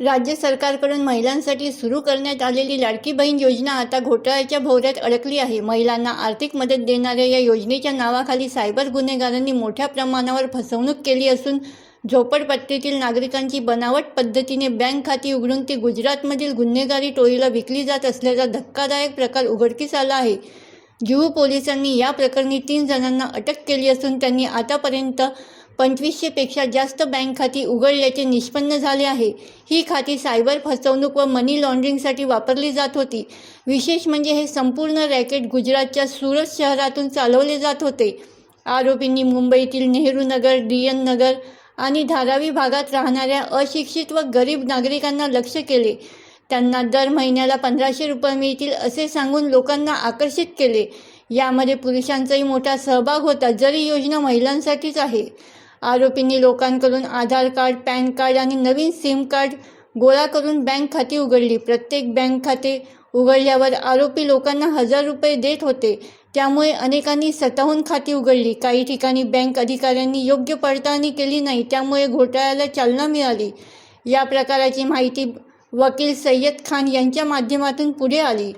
राज्य सरकारकडून महिलांसाठी सुरू करण्यात आलेली लाडकी बहीण योजना आता घोटाळ्याच्या भोवऱ्यात अडकली आहे. महिलांना आर्थिक मदत देणाऱ्या या योजनेच्या नावाखाली सायबर गुन्हेगारांनी मोठ्या प्रमाणावर फसवणूक केली असून झोपडपट्टीतील नागरिकांची बनावट पद्धतीने बँक खाती उघडून ती गुजरातमधील गुन्हेगारी टोळीला विकली जात असल्याचा धक्कादायक प्रकार उघडकीस आला आहे. जुहू पोलिसांनी या प्रकरणी तीन जणांना अटक केली असून त्यांनी आतापर्यंत पंचवीसशेपेक्षा जास्त बँक खाती उघडल्याचे निष्पन्न झाले आहे. ही खाती सायबर फसवणूक व मनी लॉन्ड्रिंगसाठी वापरली जात होती. विशेष म्हणजे हे संपूर्ण रॅकेट गुजरातच्या सुरत शहरातून चालवले जात होते. आरोपींनी मुंबईतील नेहरू नगर डी एन नगर आणि धारावी भागात राहणाऱ्या अशिक्षित व गरीब नागरिकांना लक्ष केले. त्यांना दर महिन्याला पंधराशे रुपये मिळतील असे सांगून लोकांना आकर्षित केले. यामध्ये पुरुषांचाही मोठा सहभाग होता जरी योजना महिलांसाठीच आहे. आरोपींनी लोकांकडून आधार कार्ड पॅन कार्ड आणि नवीन सिम कार्ड गोळा करून बँक खाती उघडली. प्रत्येक बँक खाते उघडल्यावर आरोपी लोकांना हजार रुपये देत होते. त्यामुळे अनेकांनी स्वतःहून खाती उघडली. काही ठिकाणी बँक अधिकाऱ्यांनी योग्य पडताळणी केली नाही त्यामुळे घोटाळ्याला चालना मिळाली. या प्रकाराची माहिती वकील सय्यद खान यांच्या माध्यमातून पुढे आली.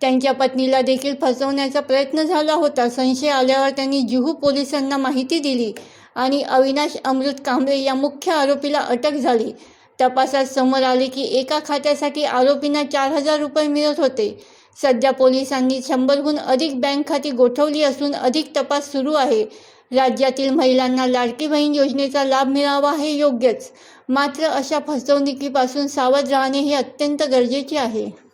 त्यांच्या पत्नीला देखील फसवण्याचा प्रयत्न झाला होता. संशय आल्यावर त्यांनी जुहू पोलिसांना माहिती दिली आणि अविनाश अमृत कांबळे या मुख्य आरोपीला अटक झाली. तपासात समोर आले की एका खात्यासाठी आरोपींना चार हजार रुपये मिळत होते. सध्या पोलिसांनी शंभरहून अधिक बँक खाती गोठवली असून अधिक तपास सुरू आहे. राज्यातील महिलांना लाडकी बहीण योजनेचा लाभ मिळावा हे योग्यच. मात्र अशा फसवणुकीपासून सावध राहणे हे अत्यंत गरजेचे आहे.